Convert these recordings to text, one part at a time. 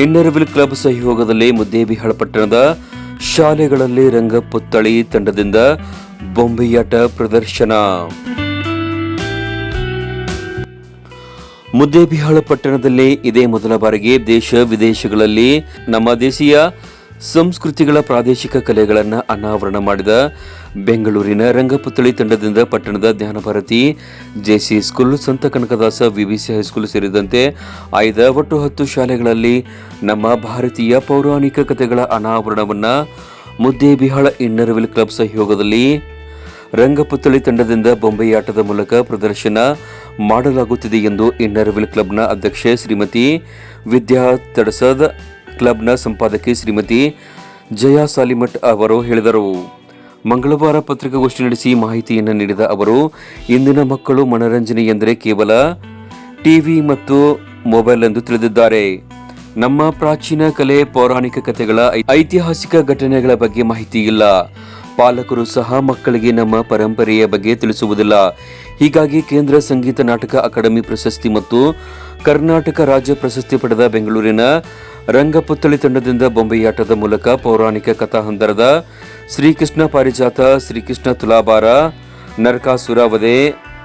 Inner Wheel club ಸಹಯೋಗದಲ್ಲಿ ಮುದ್ದೇಬಿಹಾಳ ಪಟ್ಟಣದ ಶಾಲೆಗಳಲ್ಲಿ ರಂಗಪುತ್ತಳಿ ತಂಡದಿಂದ ಬೊಂಬೆಯಾಟ ಪ್ರದರ್ಶನ. ಮುದ್ದೇಬಿಹಾಳ ಪಟ್ಟಣದಲ್ಲಿ ಇದೇ ಮೊದಲ ಬಾರಿಗೆ ದೇಶ ವಿದೇಶಗಳಲ್ಲಿ ನಮ್ಮ ದೇಶೀಯ ಸಂಸ್ಕೃತಿಗಳ ಪ್ರಾದೇಶಿಕ ಕಲೆಗಳನ್ನು ಅನಾವರಣ ಮಾಡಿದ ಬೆಂಗಳೂರಿನ ರಂಗಪುತ್ತಳಿ ತಂಡದಿಂದ ಪಟ್ಟಣದ ಧ್ಯಾನಭಾರತಿ ಜೆಸಿ ಸ್ಕೂಲ್ ಸಂತ ಕನಕದಾಸ ವಿಬಿಸಿ ಹೈಸ್ಕೂಲ್ ಸೇರಿದಂತೆ ಆಯ್ದ ಒಟ್ಟು ಹತ್ತು ಶಾಲೆಗಳಲ್ಲಿ ನಮ್ಮ ಭಾರತೀಯ ಪೌರಾಣಿಕ ಕಥೆಗಳ ಅನಾವರಣವನ್ನು ಮುದ್ದೇಬಿಹಾಳ ಇನ್ನರ್ವಿಲ್ ಕ್ಲಬ್ ಸಹಯೋಗದಲ್ಲಿ ರಂಗಪುತ್ತಳಿ ತಂಡದಿಂದ ಬೊಂಬೆಯಾಟದ ಮೂಲಕ ಪ್ರದರ್ಶನ ಮಾಡಲಾಗುತ್ತಿದೆ ಎಂದು ಇನ್ನರ್ವಿಲ್ ಕ್ಲಬ್ನ ಅಧ್ಯಕ್ಷೆ ಶ್ರೀಮತಿ ವಿದ್ಯಾ ತಡಸದ್ ಕ್ಲಬ್ನ ಸಂಪಾದಕಿ ಶ್ರೀಮತಿ ಜಯಾ ಸಾಲಿಮಠ್ ಅವರು ಹೇಳಿದರು. ಮಂಗಳವಾರ ಪತ್ರಿಕಾಗೋಷ್ಠಿ ನಡೆಸಿ ಮಾಹಿತಿಯನ್ನು ನೀಡಿದ ಅವರು, ಇಂದಿನ ಮಕ್ಕಳು ಮನರಂಜನೆ ಎಂದರೆ ಕೇವಲ ಟಿವಿ ಮತ್ತು ಮೊಬೈಲ್ ಎಂದು ತಿಳಿದಿದ್ದಾರೆ. ನಮ್ಮ ಪ್ರಾಚೀನ ಕಲೆ, ಪೌರಾಣಿಕ ಕಥೆಗಳ ಐತಿಹಾಸಿಕ ಘಟನೆಗಳ ಬಗ್ಗೆ ಮಾಹಿತಿ ಇಲ್ಲ. ಪಾಲಕರು ಸಹ ಮಕ್ಕಳಿಗೆ ನಮ್ಮ ಪರಂಪರೆಯ ಬಗ್ಗೆ ತಿಳಿಸುವುದಿಲ್ಲ. ಹೀಗಾಗಿ ಕೇಂದ್ರ ಸಂಗೀತ ನಾಟಕ ಅಕಾಡೆಮಿ ಪ್ರಶಸ್ತಿ ಮತ್ತು ಕರ್ನಾಟಕ ರಾಜ್ಯ ಪ್ರಶಸ್ತಿ ಪಡೆದ ಬೆಂಗಳೂರಿನ ರಂಗಪುತ್ತಳಿ ತಂಡದಿಂದ ಬೊಂಬೆಯಾಟದ ಮೂಲಕ ಪೌರಾಣಿಕ ಕಥಾಹಂದರದ ಶ್ರೀಕೃಷ್ಣ ಪಾರಿಜಾತ, ಶ್ರೀಕೃಷ್ಣ ತುಲಾಭಾರ, ನರಕಾಸುರ ವಧೆ,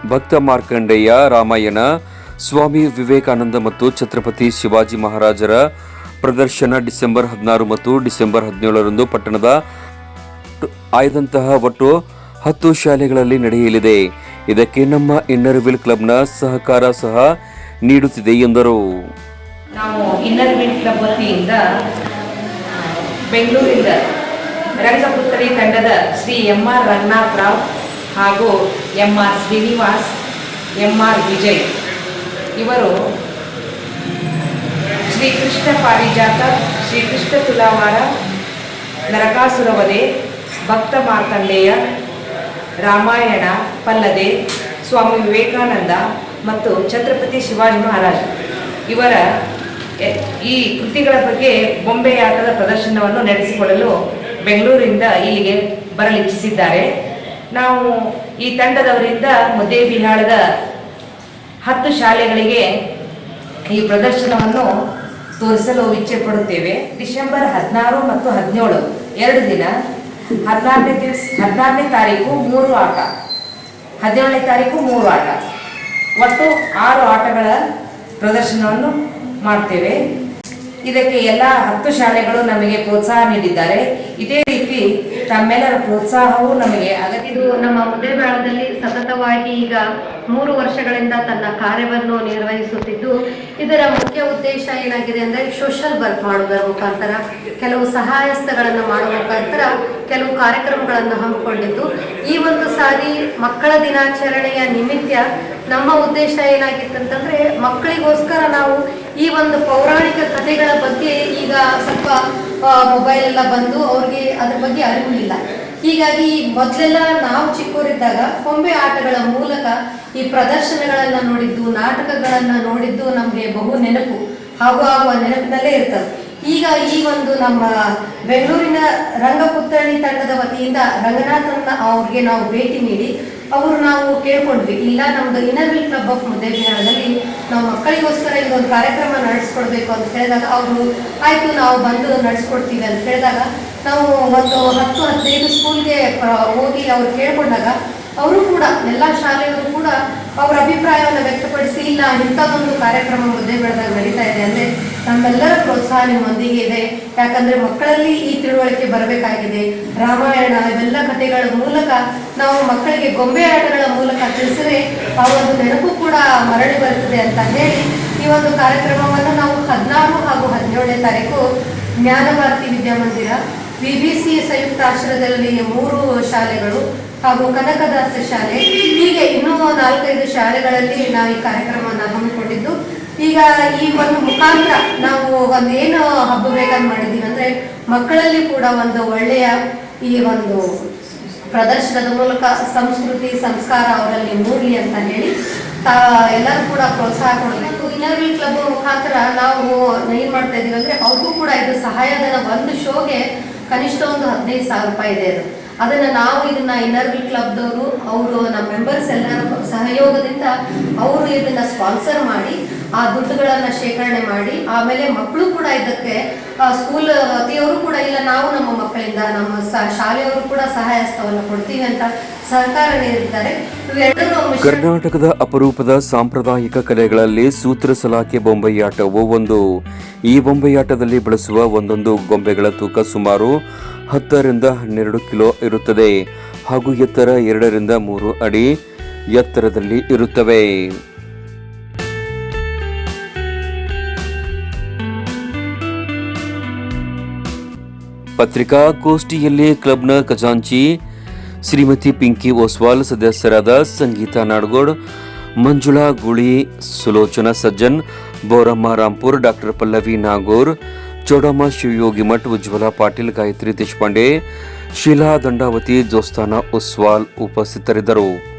ಭಕ್ತ ಮಾರ್ಕಂಡೇಯ ರಾಮಾಯಣ, ಸ್ವಾಮಿ ವಿವೇಕಾನಂದ ಮತ್ತು ಛತ್ರಪತಿ ಶಿವಾಜಿ ಮಹಾರಾಜರ ಪ್ರದರ್ಶನ ಡಿಸೆಂಬರ್ ಹದಿನಾರು ಮತ್ತು ಡಿಸೆಂಬರ್ ಹದಿನೇಳರಂದು ಪಟ್ಟಣದ ಆಯ್ದಂತಹ ಒಟ್ಟು ಹತ್ತು ಶಾಲೆಗಳಲ್ಲಿ ನಡೆಯಲಿದೆ. ಇದಕ್ಕೆ ನಮ್ಮ ಇನ್ನರ್ವಿಲ್ ಕ್ಲಬ್ನ ಸಹಕಾರ ಸಹ ನೀಡುತ್ತಿದೆ ಎಂದರು. ನಾವು ಇನ್ನರ್ ವಿಲ್ ಕ್ಲಬ್ ವತಿಯಿಂದ ಬೆಂಗಳೂರಿಂದ ರಂಗಪುತ್ರಿ ತಂಡದ ಶ್ರೀ ಎಂ ಆರ್ ರಂಗನಾಥ್ ರಾವ್ ಹಾಗೂ M R Srinivas M R Vijay ಇವರು ಶ್ರೀಕೃಷ್ಣ ಪಾರಿಜಾತ, ಶ್ರೀಕೃಷ್ಣ ತುಲಾವಾರ, ನರಕಾಸುರ ವಧೆ ಭಕ್ತ ಮಾರ್ಕಂಡೇಯ ರಾಮಾಯಣ, ಪಲ್ಲದೆ, ಸ್ವಾಮಿ ವಿವೇಕಾನಂದ ಮತ್ತು ಛತ್ರಪತಿ ಶಿವಾಜಿ ಮಹಾರಾಜ್ ಇವರ ಈ ಕೃತಿಗಳ ಬಗ್ಗೆ ಬೊಂಬೆಯಾಟದ ಪ್ರದರ್ಶನವನ್ನು ನಡೆಸಿಕೊಡಲು ಬೆಂಗಳೂರಿಂದ ಇಲ್ಲಿಗೆ ಬರಲಿಚ್ಛಿಸಿದ್ದಾರೆ. ನಾವು ಈ ತಂಡದವರಿಂದ ಮುದ್ದೇಬಿಹಾಳದ ಹತ್ತು ಶಾಲೆಗಳಿಗೆ ಈ ಪ್ರದರ್ಶನವನ್ನು ತೋರಿಸಲು ಇಚ್ಛೆ ಪಡುತ್ತೇವೆ. ಡಿಸೆಂಬರ್ ಹದಿನಾರು ಮತ್ತು ಹದಿನೇಳು, ಎರಡು ದಿನ ಹದಿನಾರನೇ ದಿವಸ, ಹದಿನಾರನೇ ತಾರೀಕು ಮೂರು ಆಟ. ಹದಿನೇಳನೇ ತಾರೀಕು ಮೂರು ಆಟ. ಒಟ್ಟು ಆರು ಆಟಗಳ ಪ್ರದರ್ಶನವನ್ನು ಮಾಡ್ತೇವೆ. ಇದಕ್ಕೆ ಎಲ್ಲ ಹತ್ತು ಶಾಲೆಗಳು ನಮಗೆ ಪ್ರೋತ್ಸಾಹ ನೀಡಿದ್ದಾರೆ. ಇದೇ ರೀತಿ ತಮ್ಮೆಲ್ಲರ ಪ್ರೋತ್ಸಾಹವೂ ನಮಗೆ ಅಗತ್ಯ. ಇದು ನಮ್ಮ ಮುದ್ದೇಬೇಳದಲ್ಲಿ ಸತತವಾಗಿ ಈಗ ಮೂರು ವರ್ಷಗಳಿಂದ ತನ್ನ ಕಾರ್ಯವನ್ನು ನಿರ್ವಹಿಸುತ್ತಿದ್ದು, ಇದರ ಮುಖ್ಯ ಉದ್ದೇಶ ಏನಾಗಿದೆ ಅಂದರೆ ಸೋಷಲ್ ವರ್ಕ್ ಮಾಡುವುದರ ಮುಖಾಂತರ, ಕೆಲವು ಸಹಾಯಸ್ಥಗಳನ್ನು ಮಾಡುವ ಮುಖಾಂತರ ಕೆಲವು ಕಾರ್ಯಕ್ರಮಗಳನ್ನು ಹಮ್ಮಿಕೊಂಡಿದ್ದು, ಈ ಒಂದು ಸಾರಿ ಮಕ್ಕಳ ದಿನಾಚರಣೆಯ ನಿಮಿತ್ತ ನಮ್ಮ ಉದ್ದೇಶ ಏನಾಗಿತ್ತಂತಂದ್ರೆ ಮಕ್ಕಳಿಗೋಸ್ಕರ ನಾವು ಈ ಒಂದು ಪೌರಾಣಿಕ ಕಥೆಗಳ ಬಗ್ಗೆ ಈಗ ಸ್ವಲ್ಪ ಮೊಬೈಲ್ ಎಲ್ಲ ಬಂದು ಅವ್ರಿಗೆ ಅದ್ರ ಬಗ್ಗೆ ಅರಿವು ಇಲ್ಲ ಹೀಗಾಗಿ ಮೊದಲೆಲ್ಲ ನಾವು ಚಿಕ್ಕವರಿದ್ದಾಗ ಕೊಂಬೆ ಆಟಗಳ ಮೂಲಕ ಈ ಪ್ರದರ್ಶನಗಳನ್ನ ನೋಡಿದ್ದು, ನಾಟಕಗಳನ್ನ ನೋಡಿದ್ದು ನಮಗೆ ಬಹು ನೆನಪು, ಹಾಗೂ ಆಗುವ ನೆನಪಿನಲ್ಲೇ ಇರ್ತದೆ. ಈಗ ಈ ಒಂದು ನಮ್ಮ ಬೆಂಗಳೂರಿನ ರಂಗಪುತ್ತಳಿ ತಂಡದ ವತಿಯಿಂದ ರಂಗನಾಥನ್ನ ಅವ್ರಿಗೆ ನಾವು ಭೇಟಿ ನೀಡಿ, ಅವರು ನಾವು ಕೇಳ್ಕೊಂಡ್ವಿ, ಇಲ್ಲ ನಮ್ದು ಇನ್ನರ್ವಿಲ್ ಕ್ಲಬ್ ಆಫ್ ಮುದ್ದೇಬಿಹಾರದಲ್ಲಿ ನಾವು ಮಕ್ಕಳಿಗೋಸ್ಕರ ಇದೊಂದು ಕಾರ್ಯಕ್ರಮ ನಡೆಸ್ಕೊಡ್ಬೇಕು ಅಂತ ಹೇಳಿದಾಗ ಅವರು, ಆಯ್ತು ನಾವು ಬಂದು ನಡೆಸ್ಕೊಡ್ತೀವಿ ಅಂತ ಹೇಳಿದಾಗ ನಾವು ಒಂದು ಹತ್ತು, ಹದಿನೈದು ಸ್ಕೂಲ್ಗೆ ಹೋಗಿ ಅವ್ರು ಕೇಳ್ಕೊಂಡಾಗ ಅವರು ಕೂಡ, ಎಲ್ಲ ಶಾಲೆಯವರು ಕೂಡ ಅವರ ಅಭಿಪ್ರಾಯವನ್ನು ವ್ಯಕ್ತಪಡಿಸಿ, ಇಲ್ಲ ಇಂಥದ್ದೊಂದು ಕಾರ್ಯಕ್ರಮ ಮುದ್ದೆ ಬೆಳೆದಾಗ ನಡೀತಾ ಇದೆ ಅಂದರೆ ನಮ್ಮೆಲ್ಲರ ಪ್ರೋತ್ಸಾಹ ನಿಮ್ಮೊಂದಿಗೆ ಇದೆ ಯಾಕಂದ್ರೆ ಮಕ್ಕಳಲ್ಲಿ ಈ ತಿಳುವಳಿಕೆ ಬರಬೇಕಾಗಿದೆ. ರಾಮಾಯಣ ಇವೆಲ್ಲ ಕಥೆಗಳ ಮೂಲಕ ನಾವು ಮಕ್ಕಳಿಗೆ ಗೊಂಬೆ ಆಟಗಳ ಮೂಲಕ ತಿಳಿಸಿದ್ರೆ ಆ ಒಂದು ನೆನಪು ಕೂಡ ಮರಳಿ ಬರುತ್ತದೆ ಅಂತ ಹೇಳಿ ಈ ಒಂದು ಕಾರ್ಯಕ್ರಮವನ್ನು ನಾವು ಹದಿನಾರು ಹಾಗೂ ಹದಿನೇಳನೇ ತಾರೀಕು Jnana Bharati Vidyamandir V B C ಸಂಯುಕ್ತ ಆಶ್ರಯದಲ್ಲಿ ಮೂರು ಶಾಲೆಗಳು ಹಾಗೂ ಕನಕದಾಸ ಶಾಲೆ, ಹೀಗೆ ಇನ್ನೂ ನಾಲ್ಕೈದು ಶಾಲೆಗಳಲ್ಲಿ ನಾವು ಈ ಕಾರ್ಯಕ್ರಮವನ್ನು ಹಮ್ಮಿಕೊಂಡಿದ್ದು ಈಗ ಈ ಒಂದು ಮುಖಾಂತರ ನಾವು ಒಂದು ಏನು ಹಬ್ಬ ಬೇಕಂತ ಮಾಡಿದೀವಿ ಅಂದ್ರೆ ಮಕ್ಕಳಲ್ಲಿ ಕೂಡ ಒಂದು ಒಳ್ಳೆಯ ಈ ಒಂದು ಪ್ರದರ್ಶನದ ಮೂಲಕ ಸಂಸ್ಕೃತಿ, ಸಂಸ್ಕಾರ ಅವರಲ್ಲಿ ಮೂಡಲಿ ಅಂತ ಹೇಳಿ ಎಲ್ಲರೂ ಕೂಡ ಪ್ರೋತ್ಸಾಹ ಕೊಡಬೇಕು. ಇನ್ನರ್ವಿಲ್ ಕ್ಲಬ್ ಮುಖಾಂತರ ನಾವು ಏನ್ ಮಾಡ್ತಾ ಇದೀವಿ ಅಂದ್ರೆ ಅವ್ರಿಗೂ ಕೂಡ ಇದು ಸಹಾಯಧನ ಒಂದು ಶೋಗೆ ಕನಿಷ್ಠ ಒಂದು ಹದಿನೈದು ಸಾವಿರ ರೂಪಾಯಿ ಇದೆ ಅದು. ಅದನ್ನ ನಾವು ಇದನ್ನ ಇನ್ನರ್ವಿ ಕ್ಲಬ್ದವರು ಅವರು ನಮ್ಮ ಮೆಂಬರ್ಸ್ ಎಲ್ಲರ ಸಹಯೋಗದಿಂದ ಅವರು ಇದನ್ನ ಸ್ಪಾನ್ಸರ್ ಮಾಡಿ ಆ ದುಡ್ಡುಗಳನ್ನ ಶೇಖರಣೆ ಮಾಡಿ, ಆಮೇಲೆ ಮಕ್ಕಳು ಕೂಡ ಇದಕ್ಕೆ ಸ್ಕೂಲ್ ವತಿಯವರು ಕೂಡ ಇಲ್ಲ, ನಾವು ನಮ್ಮ ಮಕ್ಕಳಿಂದ, ನಮ್ಮ ಶಾಲೆಯವರು ಕೂಡ ಸಹಾಯ ಹಸ್ತವನ್ನು ಕೊಡ್ತೀವಿ ಅಂತ ಸಹಕಾರ ನೀಡಿದ್ದಾರೆ ಕರ್ನಾಟಕದ ಅಪರೂಪದ ಸಾಂಪ್ರದಾಯಿಕ ಕಲೆಗಳಲ್ಲಿ ಸೂತ್ರ ಸಲಾಕೆ ಬೊಂಬೆಯಾಟವು ಒಂದು ಈ ಬೊಂಬೆಯಾಟದಲ್ಲಿ ಬಳಸುವ ಒಂದೊಂದು ಗೊಂಬೆಗಳ ತೂಕ ಸುಮಾರು ಹತ್ತರಿಂದ ಹನ್ನೆರಡು ಕಿಲೋ ಇರುತ್ತದೆ. ಹಾಗೂ ಎತ್ತರ ಎರಡರಿಂದ ಮೂರು ಅಡಿ ಎತ್ತರದಲ್ಲಿ ಇರುತ್ತವೆ. ಪತ್ರಿಕಾಗೋಷ್ಠಿಯಲ್ಲಿ ಕ್ಲಬ್ನ ಖಜಾಂಚಿ ಶ್ರೀಮತಿ ಪಿಂಕಿ ಓಸ್ವಾಲ್, ಸದಸ್ಯರಾದ ಸಂಗೀತಾ ನಾಡಗೋಡ್, ಮಂಜುಳಾ ಗುಳಿ, ಸುಲೋಚನಾ ಸಜ್ಜನ್, ಬೋರಮ್ಮ ರಾಂಪುರ್, ಡಾಕ್ಟರ್ ಪಲ್ಲವಿ ನಾಗೂರ್, ಚೌಡಮ್ಮ ಶಿವಯೋಗಿ ಮಠ್, ಉಜ್ವಲ ಪಾಟೀಲ್, ಗಾಯತ್ರಿ ದೇಶಪಾಂಡೆ, ಶೀಲಾ ದಂಡಾವತಿ, ಜೋಸ್ತಾನ ಉಸ್ವಾಲ್ ಉಪಸ್ಥಿತರಿದ್ದರು.